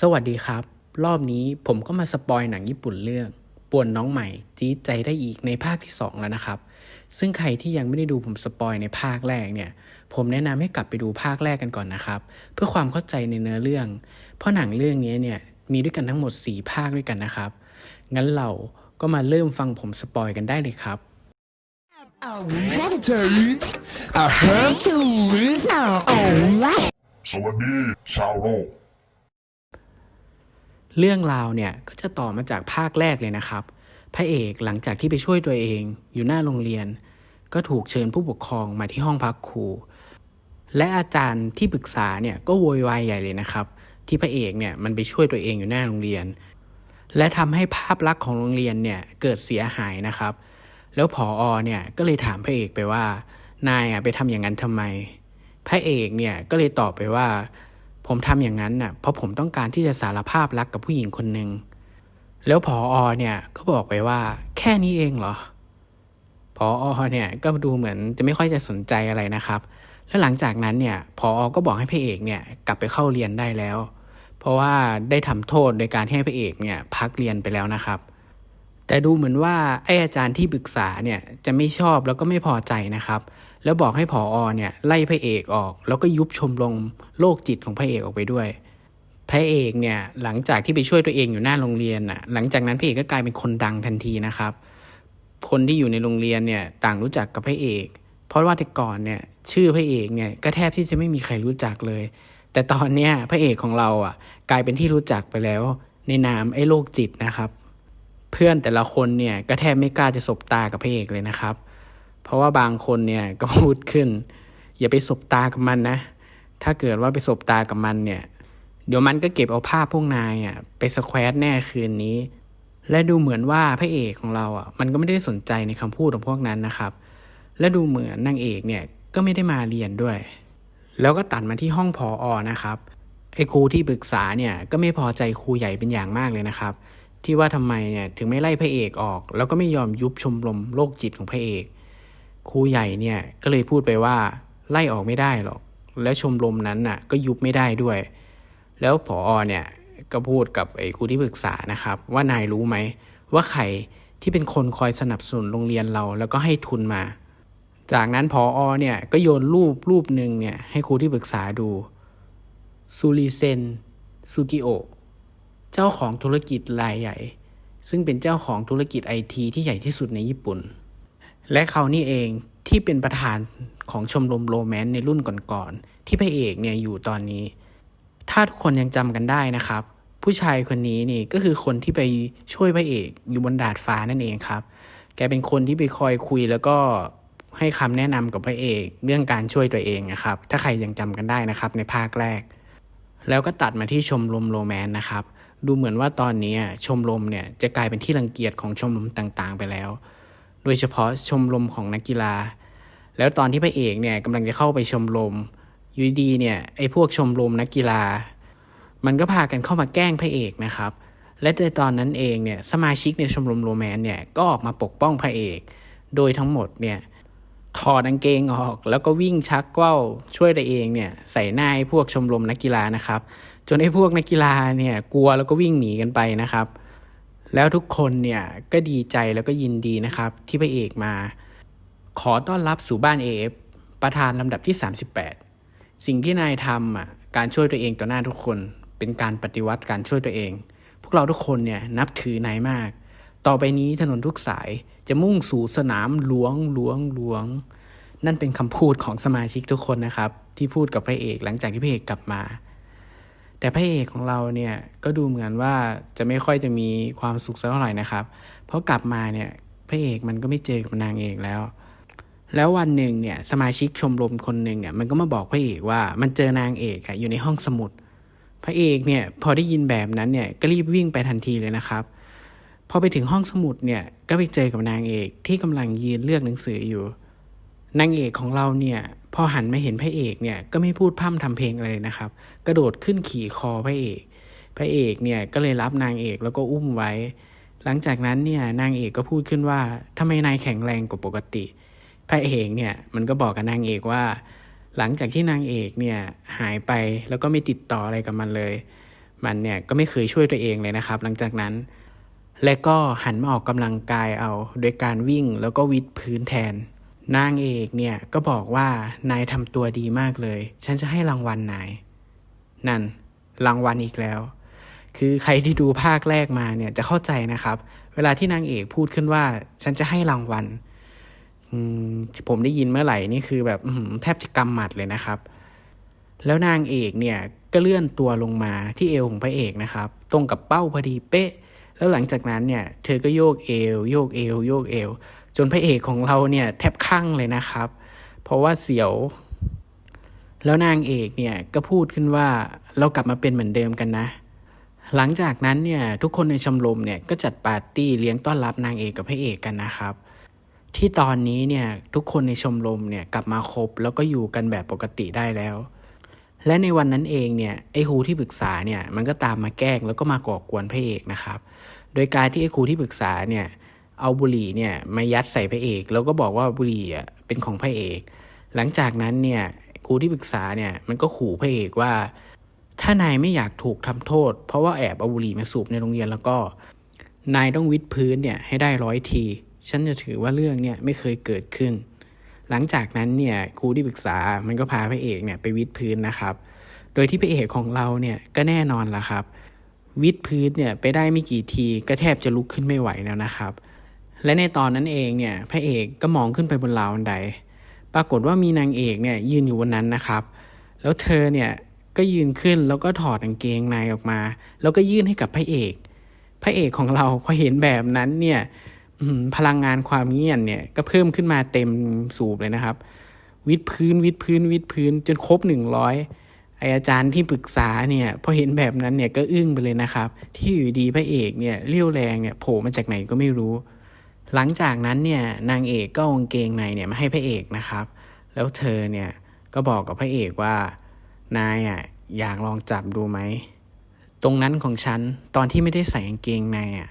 สวัสดีครับ รอบนี้ผมก็มาสปอยหนังญี่ปุ่นเรื่องป่วนน้องใหม่จี๊ดใจได้อีกในภาคที่ 2 แล้วนะครับ ซึ่งใครที่ยังไม่ได้ดูผมสปอยในภาคแรกเนี่ย ผมแนะนำให้กลับไปดูภาคแรกกันก่อนนะครับ เพื่อความเข้าใจในเนื้อเรื่อง เพราะหนังเรื่องนี้เนี่ยมีด้วยกันทั้งหมด 4 ภาคด้วยกันนะครับ งั้นเราก็มาเริ่มฟังผมสปอยกันได้เลยครับ I meditate. I have to live my own life. สวัสดีชาวโลก เรื่องราวเนี่ยก็จะต่อมาจากภาคแรกเลยนะครับ พระเอกหลังจากที่ไปช่วยตัวเอง อยู่หน้าโรงเรียน ก็ถูกเชิญผู้ปกครองมาที่ห้องพักครู และอาจารย์ที่ปรึกษาเนี่ยก็โวยวายใหญ่เลยนะครับ ที่พระเอกเนี่ยมันไปช่วยตัวเองอยู่หน้าโรงเรียน และทำให้ภาพลักษณ์ของโรงเรียนเนี่ยเกิดเสียหายนะครับ แล้วผออเนี่ยก็เลยถามพระเอกไปว่านายอะไปทำอย่างนั้นทำไม พระเอกเนี่ยก็เลยตอบไปว่า ผมทำอย่างนั้นน่ะเพราะผมต้องการที่จะสารภาพรักกับผู้หญิงคนหนึ่งแล้วผออเนี่ยก็บอกไปว่า แค่นี้เองเหรอผออเนี่ยก็ดูเหมือนจะไม่ค่อยจะสนใจอะไรนะครับ แล้วหลังจากนั้นเนี่ยผออก็บอกให้พระเอกเนี่ยกลับไปเข้าเรียนได้แล้ว เพราะว่าได้ทำโทษโดยการให้พระเอกเนี่ยพักเรียนไปแล้วนะครับ แต่ดูเหมือนว่าไออาจารย์ที่ปรึกษาเนี่ยจะไม่ชอบแล้วก็ไม่พอใจนะครับ แล้วบอกให้ผออเนี่ยไล่พระเอกออก แล้วก็ยุบชมรมโรคจิตของพระเอกออกไปด้วยพระเอกเนี่ยหลังจากที่ไปช่วยตัวเองอยู่หน้าโรงเรียนน่ะหลังจากนั้นพระเอกก็กลายเป็นคนดังทันทีนะครับ คนที่อยู่ในโรงเรียนเนี่ยต่างรู้จักกับพระเอก เพราะว่าแต่ก่อนเนี่ยชื่อพระเอกเนี่ยก็แทบที่จะไม่มีใครรู้จักเลย แต่ตอนเนี้ยพระเอกของเราอะกลายเป็นที่รู้จักไปแล้ว ในนามไอ้โรคจิตนะครับ เพื่อนแต่ละคนเนี่ยก็แทบไม่กล้าจะสบตากับพระเอกเลยนะครับ เพราะว่าบางคนเนี่ยก็พูดขึ้น อย่าไปสบตากับมันนะ ถ้าเกิดว่าไปสบตากับมันเนี่ย เดี๋ยวมันก็เก็บเอาภาพพวกนายอะไปสแควร์แน่คืนนี้ และดูเหมือนว่าพระเอกของเราอะมันก็ไม่ได้สนใจในคำพูดของพวกนั้นนะครับ และดูเหมือนนางเอกเนี่ยก็ไม่ได้มาเรียนด้วย แล้วก็ตัดมาที่ห้องพออนะครับไอ้ครูที่ปรึกษาเนี่ยก็ไม่พอใจครูใหญ่เป็นอย่างมากเลยนะครับ ที่ว่าทำไมเนี่ยถึงไม่ไล่พระเอกออก แล้วก็ไม่ยอมยุบชมรมโรคจิตของพระเอก ครูใหญ่เนี่ยก็เลยพูดไปว่าไล่ออกไม่ได้หรอก แล้วชมรมนั้นน่ะก็ยุบไม่ได้ด้วย แล้วผออเนี่ยก็พูดกับไอ้ครูที่ปรึกษานะครับ ว่านายรู้ไหมว่าใครที่เป็นคนคอยสนับสนุนโรงเรียนเราแล้วก็ให้ทุนมา จากนั้นผออเนี่ยก็โยนรูปรูปหนึ่งเนี่ยให้ครูที่ปรึกษาดูซูริเซนซูกิโอเจ้าของธุรกิจรายใหญ่ ซึ่งเป็นเจ้าของธุรกิจไอทีที่ใหญ่ที่สุดในญี่ปุ่น และเขานี่เองที่เป็นประธานของชมรมโรแมนต์ในรุ่นก่อนๆที่พระเอกเนี่ยอยู่ตอนนี้ ถ้าทุกคนยังจำกันได้นะครับ ผู้ชายคนนี้นี่ก็คือคนที่ไปช่วยพระเอกอยู่บนดาดฟ้านั่นเองครับ แกเป็นคนที่ไปคอยคุยแล้วก็ให้คำแนะนำกับพระเอกเรื่องการช่วยตัวเองนะครับ ถ้าใครยังจำกันได้นะครับในภาคแรก แล้วก็ตัดมาที่ชมรมโรแมนต์นะครับ ดูเหมือนว่าตอนนี้ชมรมเนี่ยจะกลายเป็นที่รังเกียจของชมรมต่างๆ ไปแล้ว โดยเฉพาะชมรมของนักกีฬา แล้วตอนที่พระเอกเนี่ยกำลังจะเข้าไปชมรมอยู่ดีเนี่ยไอ้พวกชมรมนักกีฬา มันก็พากันเข้ามาแกล้งพระเอกนะครับ และในตอนนั้นเองเนี่ยสมาชิกในชมรมโรแมนเนี่ยก็ออกมาปกป้องพระเอก โดยทั้งหมดเนี่ยถอดกางเกงออก แล้วก็วิ่งชักว่าวช่วยตัวเองเนี่ยใส่หน้าไอ้พวกชมรมนักกีฬานะครับ จนไอ้พวกนักกีฬาเนี่ยกลัวแล้วก็วิ่งหนีกันไปนะครับ แล้วทุกคนเนี่ยก็ดีใจแล้วก็ยินดีนะครับ ที่พระเอกมา ขอต้อนรับสู่บ้าน AF ประธานลำดับที่ 38 สิ่งที่นายทำอะการช่วยตัวเองต่อหน้าทุกคน เป็นการปฏิวัติการช่วยตัวเอง พวกเราทุกคนเนี่ยนับถือนายมาก ต่อไปนี้ถนนทุกสายจะมุ่งสู่สนามหลวงหลวงหลวง นั่นเป็นคำพูดของสมาชิกทุกคนนะครับ ที่พูดกับพระเอกหลังจากที่พระเอกกลับมา แต่พระเอกของเราเนี่ยก็ดูเหมือนว่าจะไม่ค่อยจะมีความสุขสักเท่าไหร่นะครับ เพราะกลับมาเนี่ยพระเอกมันก็ไม่เจอกับนางเอกแล้ว แล้ววันหนึ่งเนี่ยสมาชิกชมรมคนหนึ่งเนี่ยมันก็มาบอกพระเอกว่ามันเจอนางเอกอะอยู่ในห้องสมุด พระเอกเนี่ยพอได้ยินแบบนั้นเนี่ยก็รีบวิ่งไปทันทีเลยนะครับ พอไปถึงห้องสมุดเนี่ยก็ไปเจอกับนางเอกที่กำลังยืนเลือกหนังสืออยู่ นางเอกของเราเนี่ยพอหันมาเห็นพระเอกเนี่ยก็ไม่พูดพร่ำทำเพลงอะไรเลยนะครับ กระโดดขึ้นขี่คอพระเอก พระเอกเนี่ยก็เลยรับนางเอกแล้วก็อุ้มไว้ หลังจากนั้นเนี่ยนางเอกก็พูดขึ้นว่าทำไมนายแข็งแรงกว่าปกติ พระเอกเนี่ยมันก็บอกกับนางเอกว่า หลังจากที่นางเอกเนี่ยหายไปแล้วก็ไม่ติดต่ออะไรกับมันเลย มันเนี่ยก็ไม่เคยช่วยตัวเองเลยนะครับ หลังจากนั้น และก็หันมาออกกำลังกายเอา โดยการวิ่งแล้วก็วิดพื้นแทน นางเอกเนี่ยก็บอกว่านายทำตัวดีมากเลย ฉันจะให้รางวัลนาย นั่น รางวัลอีกแล้ว คือใครที่ดูภาคแรกมาเนี่ยจะเข้าใจนะครับ เวลาที่นางเอกพูดขึ้นว่า ฉันจะให้รางวัลผมได้ยินเมื่อไหร่นี่คือแบบแทบจะกำหมัดเลยนะครับ แล้วนางเอกเนี่ยก็เลื่อนตัวลงมาที่เอวของพระเอกนะครับ ตรงกับเป้าพอดีเป๊ะ แล้วหลังจากนั้นเนี่ย เธอก็โยกเอว โยกเอว โยกเอว จนพระเอกของเราเนี่ยแทบคั่งเลยนะครับ เพราะว่าเสียว แล้วนางเอกเนี่ยก็พูดขึ้นว่าเรากลับมาเป็นเหมือนเดิมกันนะ หลังจากนั้นเนี่ยทุกคนในชมรมเนี่ยก็จัดปาร์ตี้เลี้ยงต้อนรับนางเอกกับพระเอกกันนะครับที่ตอนนี้เนี่ยทุกคนในชมรมเนี่ยกลับมาครบแล้วก็อยู่กันแบบปกติได้แล้ว และในวันนั้นเองเนี่ยไอ้ครูที่ปรึกษาเนี่ยมันก็ตามมาแกล้งแล้วก็มาก่อกวนพระเอกนะครับ โดยการที่ไอ้ครูที่ปรึกษาเนี่ย เอาบุหรี่เนี่ยมายัดใส่พระเอก แล้วก็บอกว่าบุหรี่อะเป็นของพระเอก หลังจากนั้นเนี่ยครูที่ปรึกษาเนี่ยมันก็ขู่พระเอกว่า ถ้านายไม่อยากถูกทำโทษ เพราะว่าแอบเอาบุหรี่มาสูบในโรงเรียนแล้วก็นายต้องวิดพื้นเนี่ยให้ได้ร้อยที ฉันจะถือว่าเรื่องเนี่ยไม่เคยเกิดขึ้น หลังจากนั้นเนี่ยครูที่ปรึกษา มันก็พาพระเอกเนี่ยไปวิดพื้นนะครับ โดยที่พระเอกของเราเนี่ยก็แน่นอนละครับ วิดพื้นเนี่ยไปได้ไม่กี่ทีก็แทบจะลุกขึ้นไม่ไหวแล้วนะครับ และในตอนนั้นเองเนี่ยพระเอกก็มองขึ้นไปบนราวบันได ปรากฏว่ามีนางเอกเนี่ยยืนอยู่บนนั้นนะครับ แล้วเธอเนี่ยก็ยืนขึ้นแล้วก็ถอดกางเกงในออกมา แล้วก็ยื่นให้กับพระเอก พระเอกของเราพอเห็นแบบนั้นเนี่ยพลังงานความเงียบเนี่ยก็เพิ่มขึ้นมาเต็มสูบเลยนะครับ วิดพื้นวิดพื้นวิดพื้นจนครบหนึ่งร้อยไออาจารย์ที่ปรึกษาเนี่ยพอเห็นแบบนั้นเนี่ยก็อึ้งไปเลยนะครับ ที่อยู่ดีพระเอกเนี่ยเลี้ยวแรงเนี่ยโผล่มาจากไหนก็ไม่รู้ หลังจากนั้นเนี่ยนางเอกก็เอากางเกงในเนี่ยมาให้พระเอกนะครับ แล้วเธอเนี่ยก็บอกกับพระเอกว่านายอะอยากลองจับดูไหมตรงนั้นของฉันตอนที่ไม่ได้ใส่กางเกงในอะ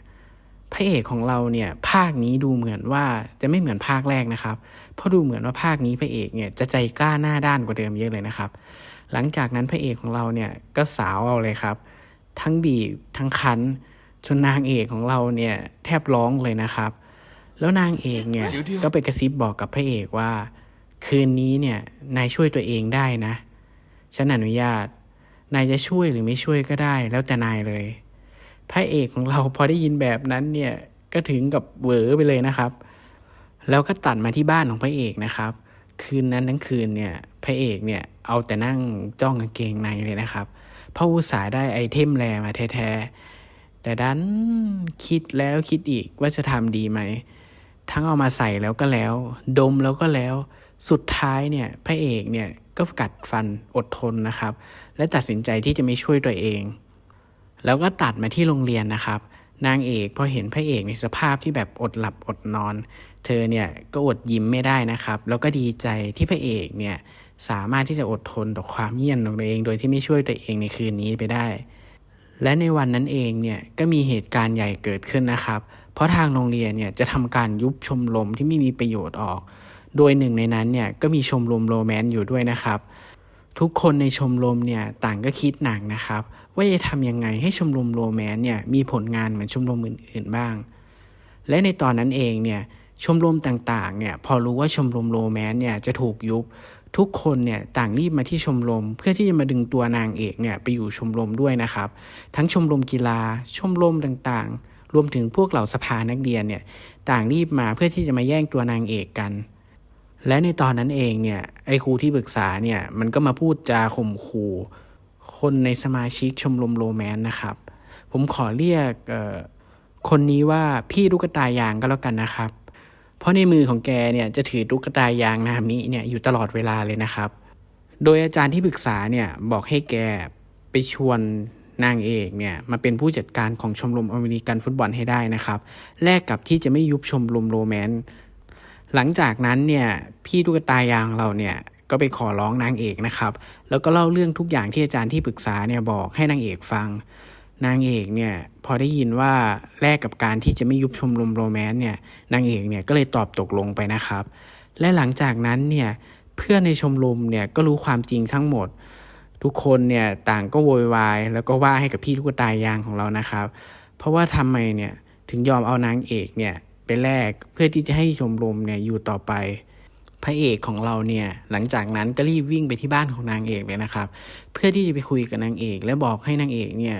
พระเอกของเราเนี่ยภาคนี้ดูเหมือนว่าจะไม่เหมือนภาคแรกนะครับ เพราะดูเหมือนว่าภาคนี้พระเอกเนี่ยจะใจกล้าหน้าด้านกว่าเดิมเยอะเลยนะครับ หลังจากนั้นพระเอกของเราเนี่ยก็สาวเอาเลยครับ ทั้งบีบทั้งคันจนนางเอกของเราเนี่ยแทบร้องเลยนะครับ แล้วนางเอกเนี่ยก็ไปกระซิบบอกกับพระเอกว่า คืนนี้เนี่ยนายช่วยตัวเองได้นะ ฉันอนุญาต นายจะช่วยหรือไม่ช่วยก็ได้ แล้วแต่นายเลย พระเอกของเราพอได้ยินแบบนั้นเนี่ยก็ถึงกับเหวอไปเลยนะครับ แล้วก็ตัดมาที่บ้านของพระเอกนะครับ คืนนั้นทั้งคืนเนี่ยพระเอกเนี่ยเอาแต่นั่งจ้องกางเกงในเลยนะครับเพราะอุตส่าห์ได้ไอเทมแรมาแท้ๆแต่ดันคิดแล้วคิดอีกว่าจะทำดีไหม ทั้งเอามาใส่แล้วก็แล้ว ดมแล้วก็แล้ว สุดท้ายเนี่ยพระเอกเนี่ยก็กัดฟันอดทนนะครับ และตัดสินใจที่จะไม่ช่วยตัวเอง แล้วก็ตัดมาที่โรงเรียนนะครับ นางเอกพอเห็นพระเอกในสภาพที่แบบอดหลับอดนอน เธอเนี่ยก็อดยิ้มไม่ได้นะครับ แล้วก็ดีใจที่พระเอกเนี่ยสามารถที่จะอดทนต่อความเงียบของตัวเอง โดยที่ไม่ช่วยตัวเองในคืนนี้ไปได้ และในวันนั้นเองเนี่ยก็มีเหตุการณ์ใหญ่เกิดขึ้นนะครับ เพราะทางโรงเรียนเนี่ยจะทำการยุบชมรมที่ไม่มีประโยชน์ออก โดยหนึ่งในนั้นเนี่ยก็มีชมรมโรแมนต์อยู่ด้วยนะครับ ทุกคนในชมรมเนี่ยต่างก็คิดหนักนะครับ ว่าจะทำยังไงให้ชมรมโรแมนต์เนี่ยมีผลงานเหมือนชมรมอื่น ๆบ้าง และในตอนนั้นเองเนี่ยชมรมต่างๆเนี่ยพอรู้ว่าชมรมโรแมนต์เนี่ยจะถูกยุบทุกคนเนี่ยต่างรีบมาที่ชมรม เพื่อที่จะมาดึงตัวนางเอกเนี่ยไปอยู่ชมรมด้วยนะครับ ทั้งชมรมกีฬาชมรมต่างๆ รวมถึงพวกเหล่าสภานักเรียนเนี่ยต่างรีบมาเพื่อที่จะมาแย่งตัวนางเอกกัน และในตอนนั้นเองเนี่ยไอ้ครูที่ปรึกษาเนี่ยมันก็มาพูดจาข่มขู่คนในสมาชิกชมรมโรแมนต์นะครับ ผมขอเรียกคนนี้ว่าพี่ลูกตายางก็แล้วกันนะครับ เพราะในมือของแกเนี่ยจะถือตุ๊กตายางนามิเนี่ยอยู่ตลอดเวลาเลยนะครับ โดยอาจารย์ที่ปรึกษาเนี่ยบอกให้แกไปชวน นางเอกเนี่ยมาเป็นผู้จัดการของชมรมอเมริกันฟุตบอลให้ได้นะครับ แลกกับที่จะไม่ยุบชมรมโรแมนต์หลังจากนั้นเนี่ยพี่ตุ๊กตายางเราเนี่ยก็ไปขอร้องนางเอกนะครับ แล้วก็เล่าเรื่องทุกอย่างที่อาจารย์ที่ปรึกษาเนี่ยบอกให้นางเอกฟัง นางเอกเนี่ยพอได้ยินว่าแลกกับการที่จะไม่ยุบชมรมโรแมนต์เนี่ยนางเอกเนี่ยก็เลยตอบตกลงไปนะครับ และหลังจากนั้นเนี่ยเพื่อนในชมรมเนี่ยก็รู้ความจริงทั้งหมด ทุกคนเนี่ยต่างก็โวยวายแล้วก็ว่าให้กับพี่ตุ๊กตายางของเรานะครับ เพราะว่าทำไมเนี่ยถึงยอมเอานางเอกเนี่ยไปแลกเพื่อที่จะให้ชมรมเนี่ยอยู่ต่อไปพระเอกของเราเนี่ยหลังจากนั้นก็รีบวิ่งไปที่บ้านของนางเอกเลยนะครับ เพื่อที่จะไปคุยกับนางเอก และบอกให้นางเอกเนี่ย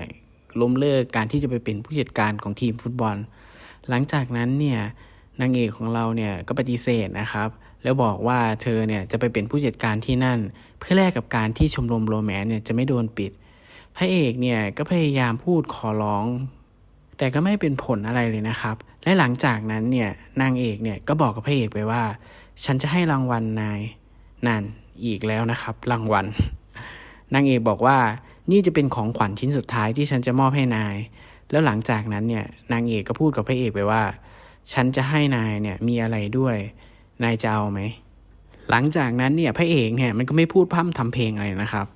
ล้มเลิกการที่จะไปเป็นผู้จัดการของทีมฟุตบอล หลังจากนั้นเนี่ยนางเอกของเราเนี่ยก็ปฏิเสธนะครับ แล้วบอกว่าเธอเนี่ยจะไปเป็นผู้จัดการที่นั่น เพื่อแลกกับการที่ชมรมโรแมนต์เนี่ยจะไม่โดนปิด พระเอกเนี่ยก็พยายามพูดขอร้อง แต่ก็ไม่เป็นผลอะไรเลยนะครับ และหลังจากนั้นเนี่ยนางเอกเนี่ยก็บอกกับพระเอกไปว่า ฉันจะให้รางวัลนายนั่นอีกแล้วนะครับ รางวัลนางเอกบอกว่านี่จะเป็นของขวัญชิ้นสุดท้ายที่ฉันจะมอบให้นาย แล้วหลังจากนั้นเนี่ยนางเอกก็พูดกับพระเอกไปว่า ฉันจะให้นายเนี่ยมีอะไรด้วย นายจะเอาไหม หลังจากนั้นเนี่ยพระเอกเนี่ยมันก็ไม่พูดพร่ำทำเพลงอะไรนะครับ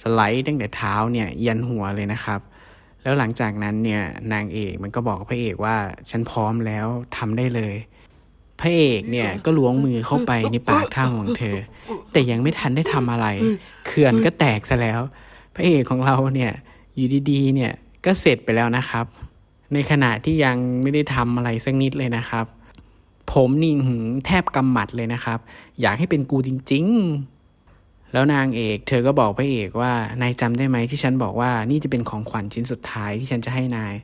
สไลด์ตั้งแต่เท้าเนี่ยยันหัวเลยนะครับ แล้วหลังจากนั้นเนี่ยนางเอกมันก็บอกพระเอกว่าฉันพร้อมแล้วทำได้เลย พระเอกเนี่ยก็ล้วงมือเข้าไปในปากท่าของเธอ แต่ยังไม่ทันได้ทำอะไร เขื่อนก็แตกซะแล้ว พระเอกของเราเนี่ยอยู่ดีๆเนี่ยก็เสร็จไปแล้วนะครับ ในขณะที่ยังไม่ได้ทำอะไรสักนิดเลยนะครับ ผมนี่หืแทบกำหมัดเลยนะครับ อยากให้เป็นกูจริง ๆ แล้วนางเอก เธอก็บอกพระเอกว่านายจำได้ไหมที่ฉันบอกว่านี่จะเป็นของขวัญชิ้นสุดท้ายที่ฉันจะให้นาย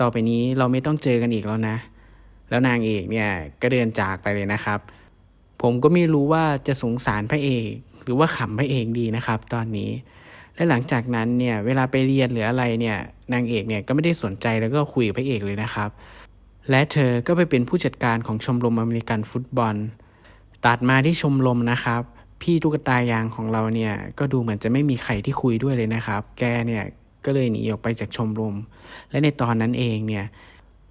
ต่อไปนี้เราไม่ต้องเจอกันอีกแล้วนะ แล้วนางเอกเนี่ยก็เดินจากไปเลยนะครับ ผมก็ไม่รู้ว่าจะสงสารพระเอก หรือว่าขำพระเอกดีนะครับ ตอนนี้และหลังจากนั้นเนี่ยเวลาไปเรียนหรืออะไรเนี่ยนางเอกเนี่ยก็ไม่ได้สนใจแล้วก็คุยกับพระเอกเลยนะครับ และเธอก็ไปเป็นผู้จัดการของชมรมอเมริกันฟุตบอล ตัดมาที่ชมรมนะครับ พี่ตุ๊กตายางของเราเนี่ย ก็ดูเหมือนจะไม่มีใครที่คุยด้วยเลยนะครับ แกเนี่ยก็เลยหนีออกไปจากชมรม และในตอนนั้นเองเนี่ย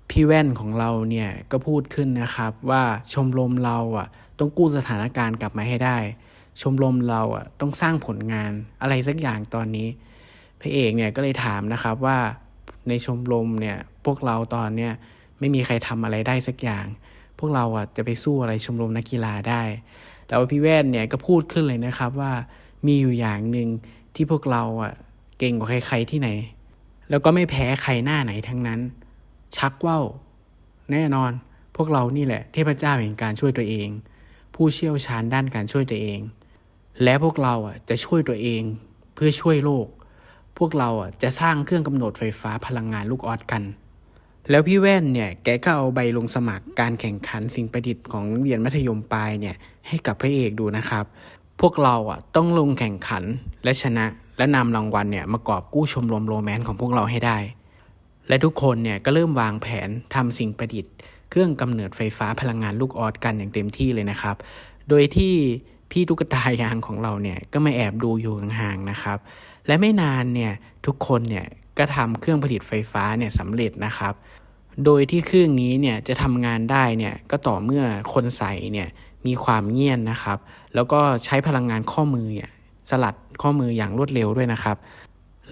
พี่แว่นของเราเนี่ยก็พูดขึ้นนะครับว่าชมรมเราอะต้องกู้สถานการณ์กลับมาให้ได้ ชมรมเราอะต้องสร้างผลงานอะไรสักอย่างตอนนี้พระเอกเนี่ยก็เลยถามนะครับว่าในชมรมเนี่ยพวกเราตอนเนี้ย ไม่มีใครทำอะไรได้สักอย่าง พวกเราอะจะไปสู้อะไรชมรมนักกีฬาได้ แล้วพี่แว่นเนี่ยก็พูดขึ้นเลยนะครับว่ามีอยู่อย่างหนึ่งที่พวกเราอะเก่งกว่าใครๆที่ไหน แล้วก็ไม่แพ้ใครหน้าไหนทั้งนั้น ชักว่าวแน่นอน พวกเรานี่แหละเทพเจ้าแห่งการช่วยตัวเอง ผู้เชี่ยวชาญด้านการช่วยตัวเอง และพวกเราอะจะช่วยตัวเองเพื่อช่วยโลก พวกเราอะจะสร้างเครื่องกำเนิดไฟฟ้าพลังงานลูกออสกัน แล้วพี่แว่นเนี่ยแกก็เอาใบลงสมัครการแข่งขันสิ่งประดิษฐ์ของเรียนมัธยมปลายเนี่ยให้กับพระเอกดูนะครับ พวกเราอะต้องลงแข่งขันและชนะและนำรางวัลเนี่ยมากอบกู้ชมรมโรแมนต์ของพวกเราให้ได้ และทุกคนเนี่ยก็เริ่มวางแผนทำสิ่งประดิษฐ์ เครื่องกำเนิดไฟฟ้าพลังงานลูกออสกันอย่างเต็มที่เลยนะครับ โดยที่พี่ตุ๊กตายางของเราเนี่ยก็มาแอบดูอยู่ห่างๆนะครับ และไม่นานเนี่ยทุกคนเนี่ย ก็ทำเครื่องผลิตไฟฟ้าเนี่ยสำเร็จนะครับ โดยที่เครื่องนี้เนี่ยจะทำงานได้เนี่ยก็ต่อเมื่อคนใส่เนี่ยมีความเงียนนะครับ แล้วก็ใช้พลังงานข้อมือเนี่ยสลัดข้อมืออย่างรวดเร็วด้วยนะครับ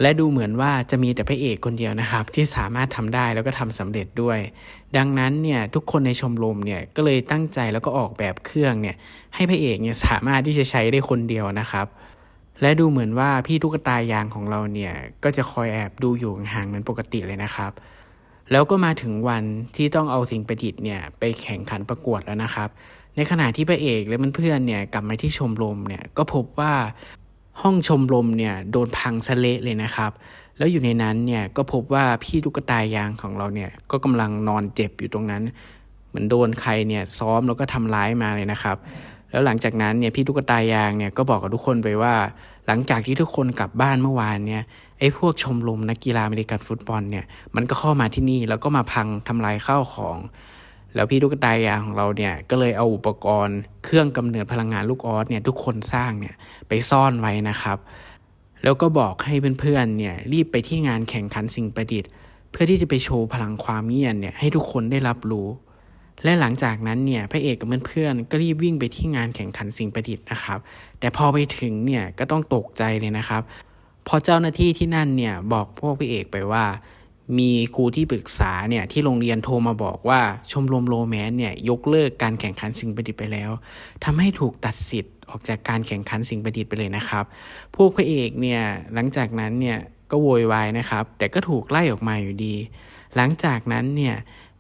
และดูเหมือนว่าจะมีแต่พระเอกคนเดียวนะครับ ที่สามารถทำได้แล้วก็ทำสำเร็จด้วย ดังนั้นเนี่ยทุกคนในชมรมเนี่ยก็เลยตั้งใจแล้วก็ออกแบบเครื่องเนี่ยให้พระเอกเนี่ยสามารถที่จะใช้ได้คนเดียวนะครับ และดูเหมือนว่าพี่ตุ๊กตายางของเราเนี่ย ก็จะคอยแอบดูอยู่ห่างเหมือนปกติเลยนะครับ แล้วก็มาถึงวันที่ต้องเอาสิ่งประดิษฐ์เนี่ยไปแข่งขันประกวดแล้วนะครับ ในขณะที่พระเอกและเพื่อนๆเนี่ยกลับมาที่ชมรมเนี่ยก็พบว่าห้องชมรมเนี่ยโดนพังสะเละเลยนะครับ แล้วอยู่ในนั้นเนี่ยก็พบว่าพี่ตุ๊กตายางของเราเนี่ยก็กำลังนอนเจ็บอยู่ตรงนั้น เหมือนโดนใครเนี่ยซ้อมแล้วก็ทำร้ายมาเลยนะครับ แล้วหลังจากนั้นเนี่ยพี่ตุ๊กตายางเนี่ยก็บอกกับทุกคนไปว่า หลังจากที่ทุกคนกลับบ้านเมื่อวานเนี่ยไอ้พวกชมรมนักกีฬาอเมริกันฟุตบอลเนี่ยมันก็เข้ามาที่นี่แล้วก็มาพังทำลายข้าวของ แล้วพี่ตุ๊กตายางของเราเนี่ยก็เลยเอาอุปกรณ์เครื่องกำเนิดพลังงานลูกออสเนี่ยทุกคนสร้างเนี่ยไปซ่อนไว้นะครับ แล้วก็บอกให้เพื่อนๆเนี่ยรีบไปที่งานแข่งขันสิ่งประดิษฐ์ เพื่อที่จะไปโชว์พลังความเงียนเนี่ยให้ทุกคนได้รับรู้ และหลังจากนั้นเนี่ยพระเอกกับเพื่อนๆก็รีบวิ่งไปที่งานแข่งขันสิ่งประดิษฐ์นะครับ แต่พอไปถึงเนี่ยก็ต้องตกใจเลยนะครับพอเจ้าหน้าที่ที่นั่นเนี่ยบอกพวกพระเอกไปว่า มีครูที่ปรึกษาเนี่ยที่โรงเรียนโทรมาบอกว่าชมรมโรแมนต์เนี่ยยกเลิกการแข่งขันสิ่งประดิษฐ์ไปแล้วทำให้ถูกตัดสิทธิ์ออกจากการแข่งขันสิ่งประดิษฐ์ไปเลยนะครับ พวกพระเอกเนี่ยหลังจากนั้นเนี่ยก็โวยวายนะครับ แต่ก็ถูกไล่ออกมาอยู่ดี หลังจากนั้นเนี่ย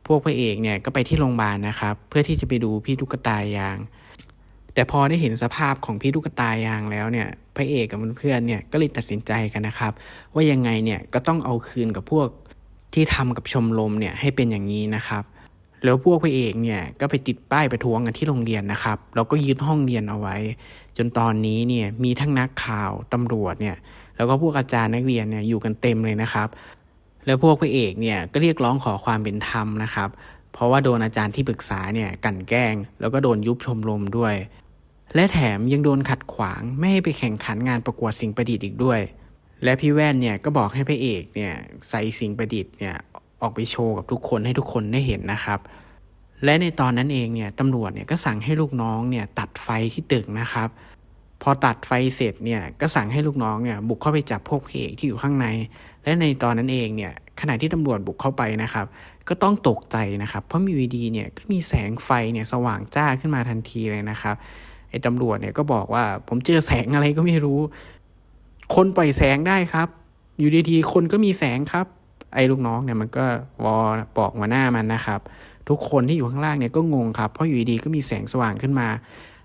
พวกพระเอกเนี่ยก็ไปที่โรงพยาบาลนะครับ เพื่อที่จะไปดูพี่ตุ๊กตายาง แต่พอได้เห็นสภาพของพี่ตุ๊กตายางแล้วเนี่ยพระเอกกับเพื่อนเนี่ยก็เลยตัดสินใจกันนะครับ ว่ายังไงเนี่ยก็ต้องเอาคืนกับพวกที่ทำกับชมรมเนี่ยให้เป็นอย่างนี้นะครับ แล้วพวกพระเอกเนี่ยก็ไปติดป้ายประท้วงกันที่โรงเรียนนะครับแล้วก็ยึดห้องเรียนเอาไว้ จนตอนนี้เนี่ยมีทั้งนักข่าวตำรวจเนี่ยแล้วก็พวกอาจารย์นักเรียนเนี่ยอยู่กันเต็มเลยนะครับ แล้วพวกพระเอกเนี่ยก็เรียกร้องขอความเป็นธรรมนะครับ เพราะว่าโดนอาจารย์ที่ปรึกษาเนี่ยกั่นแกล้ง แล้วก็โดนยุบชมรมด้วย และแถมยังโดนขัดขวางไม่ให้ไปแข่งขันงานประกวดสิ่งประดิษฐ์อีกด้วย และพี่แว่นเนี่ยก็บอกให้พระเอกเนี่ยใส่สิ่งประดิษฐ์เนี่ยออกไปโชว์กับทุกคนให้ทุกคนได้เห็นนะครับและในตอนนั้นเองเนี่ยตำรวจเนี่ยก็สั่งให้ลูกน้องเนี่ยตัดไฟที่ตึกนะครับ พอตัดไฟเสร็จเนี่ยก็สั่งให้ลูกน้องเนี่ยบุกเข้าไปจับพวกพระเอกที่อยู่ข้างใน และในตอนนั้นเองเนี่ยขณะที่ตำรวจบุกเข้าไปนะครับ ก็ต้องตกใจนะครับ เพราะมีวีดีเนี่ยก็มีแสงไฟเนี่ยสว่างจ้าขึ้นมาทันทีเลยนะครับไอ้ตำรวจเนี่ยก็บอกว่าผมเจอแสงอะไรก็ไม่รู้ คนปล่อยแสงได้ครับ อยู่ดีๆคนก็มีแสงครับ ไอ้ลูกน้องเนี่ยมันก็วอบอกหัวหน้ามันนะครับ ทุกคนที่อยู่ข้างล่างเนี่ยก็งงครับ เพราะอยู่ดีๆก็มีแสงสว่างขึ้นมา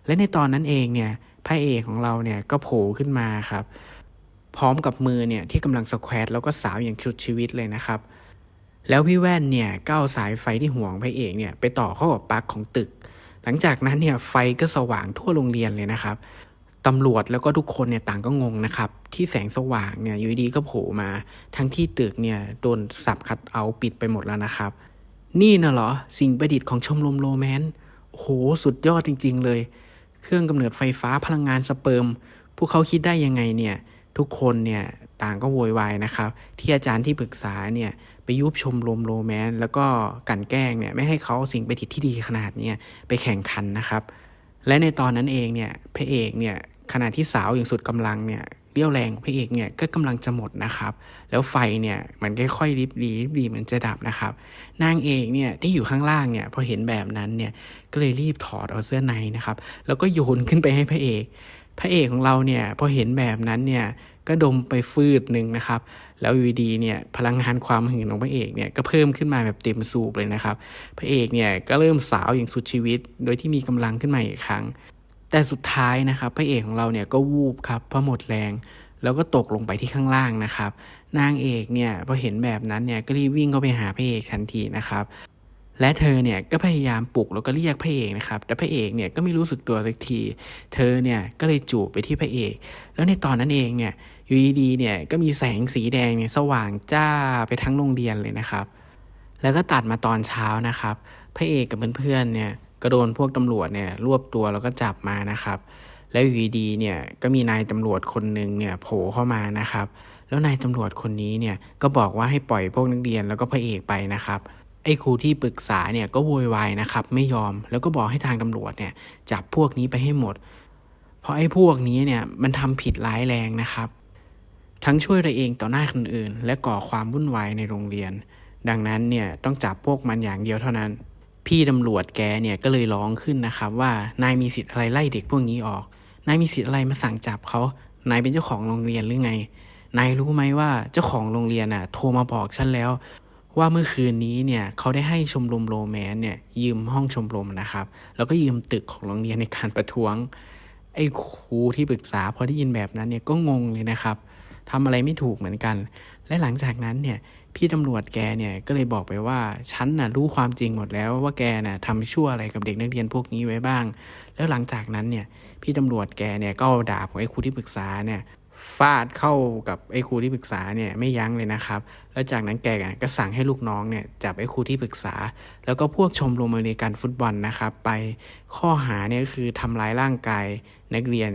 และในตอนนั้นเองเนี่ยพระเอกของเราเนี่ยก็โผล่ขึ้นมาครับ พร้อมกับมือเนี่ยที่กำลังสแควตแล้วก็สาวอย่างชุดชีวิตเลยนะครับ แล้วพี่แว่นเนี่ยก็เอาสายไฟที่ห่วงพระเอกเนี่ยไปต่อเข้ากับปลั๊กของตึก หลังจากนั้นเนี่ยไฟก็สว่างทั่วโรงเรียนเลยนะครับตำรวจแล้วก็ทุกคนเนี่ยต่างก็งงนะครับ ที่แสงสว่างเนี่ยอยู่ดีก็โผล่มาทั้งที่ตึกเนี่ยโดนสับคัดเอาปิดไปหมดแล้วนะครับ นี่นะเหรอสิ่งประดิษฐ์ของชมรมโรแมนต์โอ้โหสุดยอดจริง ๆ เลย เครื่องกำเนิดไฟฟ้าพลังงานสเปิร์ม พวกเขาคิดได้ยังไงเนี่ย ทุกคนเนี่ยต่างก็โวยวายนะครับ ที่อาจารย์ที่ปรึกษาเนี่ยไปยุบชมรมโรแมนต์แล้วก็กันแกล้งเนี่ยไม่ให้เขาเอาสิ่งไประดิษฐ์ที่ดีขนาดเนี้ยไปแข่งขันนะครับ และในตอนนั้นเองเนี่ยพระเอกเนี่ยขณะที่สาวอย่างสุดกำลังเนี่ยเรี่ยวแรงพระเอกเนี่ยก็กำลังจะหมดนะครับ แล้วไฟเนี่ยมันค่อยๆริบรีริบรีเหมือนจะดับนะครับ นางเอกเนี่ยที่อยู่ข้างล่างเนี่ยพอเห็นแบบนั้นเนี่ยก็เลยรีบถอดเอาเสื้อในนะครับ แล้วก็โยนขึ้นไปให้พระเอก พระเอกของเราเนี่ยพอเห็นแบบนั้นเนี่ยก็ดมไปฟืดหนึ่งนะครับ แล้วอยู่ดีเนี่ยพลังงานความหื่นของพระเอกเนี่ยก็เพิ่มขึ้นมาแบบเต็มสูบเลยนะครับ พระเอกเนี่ยก็เริ่มสาวอย่างสุดชีวิต โดยที่มีกำลังขึ้นมาอีกครั้ง แต่สุดท้ายนะครับ พระเอกของเราเนี่ยก็วูบครับเพราะหมดแรง แล้วก็ตกลงไปที่ข้างล่างนะครับ นางเอกเนี่ยพอเห็นแบบนั้นเนี่ยก็รีบวิ่งเข้าไปหาพระเอกทันทีนะครับ และเธอเนี่ยก็พยายามปลุกแล้วก็เรียกพระเอกนะครับ แต่พระเอกเนี่ยก็ไม่รู้สึกตัวสักที เธอเนี่ยก็เลยจูบไปที่พระเอก แล้วในตอนนั้นเองเนี่ยอยู่ดีๆเนี่ยก็มีแสงสีแดงเนี่ยสว่างจ้าไปทั้งโรงเรียนเลยนะครับ แล้วก็ตัดมาตอนเช้านะครับ พระเอกกับเพื่อนๆเนี่ยก็โดนพวกตำรวจเนี่ยรวบตัวแล้วก็จับมานะครับ แล้วอยู่ดีๆเนี่ยก็มีนายตำรวจคนหนึ่งเนี่ยโผล่เข้ามานะครับ แล้วนายตำรวจคนนี้เนี่ยก็บอกว่าให้ปล่อยพวกนักเรียนแล้วก็พระเอกไปนะครับ ไอ้ครูที่ปรึกษาเนี่ยก็โวยวายนะครับ ไม่ยอมแล้วก็บอกให้ทางตำรวจเนี่ยจับพวกนี้ไปให้หมด เพราะไอ้พวกนี้เนี่ยมันทำผิดร้ายแรงนะครับ ทั้งช่วยตัวเองต่อหน้าคนอื่น และก่อความวุ่นวายในโรงเรียน ดังนั้นเนี่ยต้องจับพวกมันอย่างเดียวเท่านั้น พี่ตำรวจแกเนี่ยก็เลยร้องขึ้นนะครับ ว่านายมีสิทธิ์อะไรไล่เด็กพวกนี้ออกนายมีสิทธิ์อะไรมาสั่งจับเขานายเป็นเจ้าของโรงเรียนหรือไงนายรู้ไหมว่าเจ้าของโรงเรียนน่ะ โทรมาบอกฉันแล้ว ว่าเมื่อคืนนี้เนี่ยเขาได้ให้ชมรมโรแมนเนี่ยยืมห้องชมรมนะครับ แล้วก็ยืมตึกของโรงเรียนในการประท้วง ไอ้ครูที่ปรึกษาพอได้ยินแบบนั้นเนี่ยก็งงเลยนะครับทำอะไรไม่ถูกเหมือนกัน และหลังจากนั้นเนี่ยพี่ตำรวจแกเนี่ยก็เลยบอกไปว่าฉันน่ะรู้ความจริงหมดแล้วว่าแกน่ะทำชั่วอะไรกับเด็กนักเรียนพวกนี้ไว้บ้าง แล้วหลังจากนั้นเนี่ยพี่ตำรวจแกเนี่ยก็เอาดาบของไอ้ครูที่ปรึกษาเนี่ย ฟาดเข้ากับไอ้ครูที่ปรึกษาเนี่ยไม่ยั้งเลยนะครับ แล้วจากนั้นแกก็สั่งให้ลูกน้องเนี่ยจับไอ้ครูที่ปรึกษา แล้วก็พวกชมรมอเมริกันฟุตบอลนะครับ ไปข้อหาเนี่ยก็คือทำร้ายร่างกายนักเรียน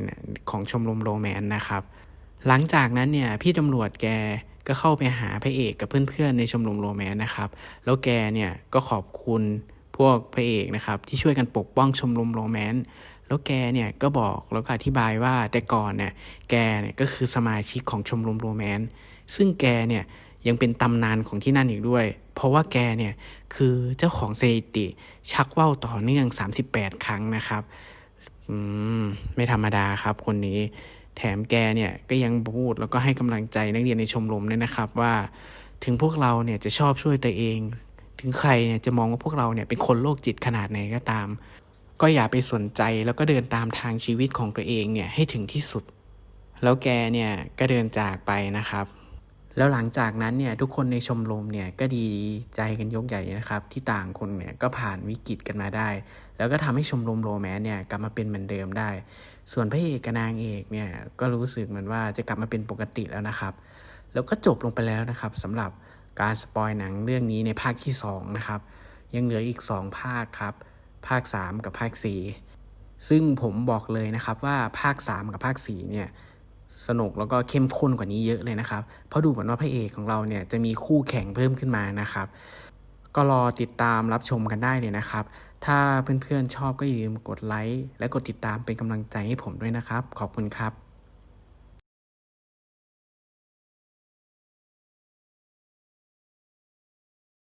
ของชมรมโรแมนนะครับ หลังจากนั้นเนี่ยพี่ตำรวจแกก็เข้าไปหาพระเอกกับเพื่อนๆในชมรมโรแมนต์นะครับ แล้วแกเนี่ยก็ขอบคุณพวกพระเอกนะครับที่ช่วยกันปกป้องชมรมโรแมนต์ แล้วแกเนี่ยก็บอกแล้วก็อธิบายว่าแต่ก่อนเนี่ยแกเนี่ยก็คือสมาชิกของชมรมโรแมนต์ซึ่งแกเนี่ยยังเป็นตำนานของที่นั่นอีกด้วย เพราะว่าแกเนี่ยคือเจ้าของสถิติ ชักว่าวต่อเนื่อง 38 ครั้งนะครับ อืม ไม่ธรรมดาครับคนนี้ แถมแกเนี่ยก็ยังพูดแล้วก็ให้กำลังใจนักเรียนในชมรมด้วยนะครับว่า ถึงพวกเราเนี่ยจะชอบช่วยตัวเอง ถึงใครเนี่ยจะมองว่าพวกเราเนี่ยเป็นคนโรคจิตขนาดไหนก็ตาม ก็อย่าไปสนใจแล้วก็เดินตามทางชีวิตของตัวเองเนี่ยให้ถึงที่สุด แล้วแกเนี่ยก็เดินจากไปนะครับ แล้วหลังจากนั้นเนี่ยทุกคนในชมรมเนี่ยก็ดีใจกันยกใหญ่นะครับ ที่ต่างคนเนี่ยก็ผ่านวิกฤตกันมาได้ แล้วก็ทำให้ชมรมโรแมนต์เนี่ยกลับมาเป็นเหมือนเดิมได้ ส่วนพระเอกกับนางเอกเนี่ยก็รู้สึกเหมือนว่าจะกลับมาเป็นปกติแล้วนะครับ แล้วก็จบลงไปแล้วนะครับสำหรับการสปอยหนังเรื่องนี้ในภาคที่สองนะครับยังเหลืออีก 2 ภาคครับ ภาค 3 กับภาค 4 ซึ่งผมบอกเลยนะครับว่าภาค 3 กับภาค 4 เนี่ยสนุกแล้วก็เข้มข้นกว่านี้เยอะเลยนะครับ เพราะดูเหมือนว่าพระเอกของเราเนี่ยจะมีคู่แข่งเพิ่มขึ้นมานะครับ ก็รอติดตามรับชมกันได้เลยนะครับ ถ้าเพื่อนๆชอบก็อย่าลืมกดไลค์และกดติดตามเป็นกำลังใจให้ผมด้วยนะครับ ขอบคุณครับ